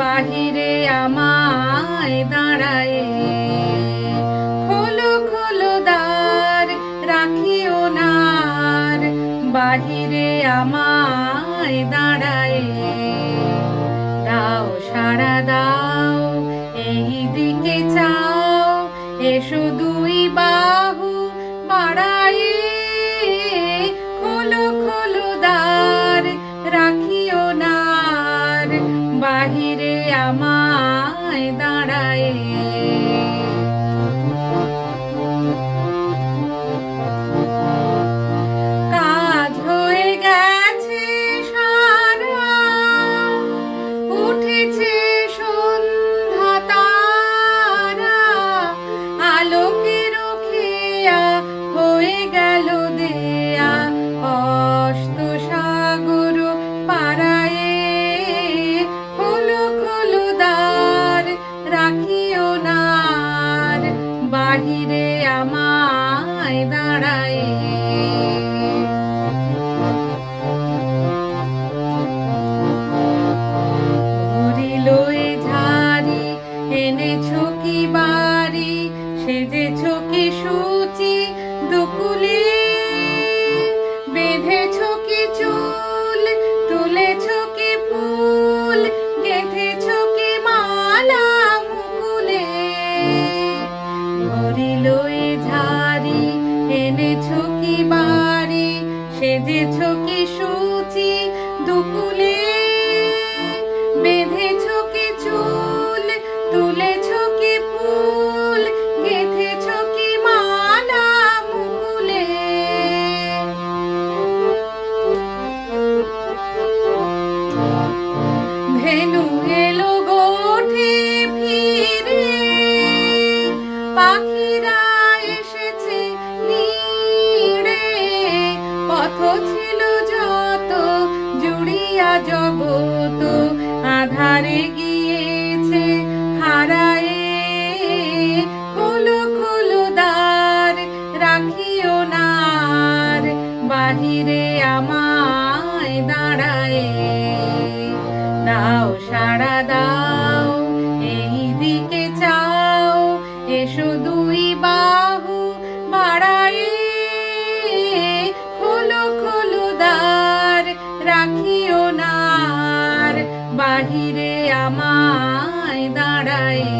বাহিরে আমায় দাঁড়ায়। খোলো খোলো দ্বার, রাখিও নার, বাহিরে আমায় দাঁড়ায়। দাও সারা দাও, এই দিকে চাও, এসো দুইবার বাহিরে আমায় রাখিও নার বাহিরে আমায় দাঁড়ায় এনেছো কি বাড়ি সেজেছো কি সুচি? পাখিরা এসেছে নিড়ে। পথ ছিল যত, জুড়িয়া জগত, আধারে গিয়েছে হারায়ে। খোলো খোলো দ্বার, রাখিও নার, বাহিরে আমায় দাঁড়ায়। সাড়া দাও, এই দিকে চাও, এসো দুই বাহু বাড়াই খোলো খোলো দ্বার, রাখিও নার, বাহিরে আমায় দাঁড়ায়।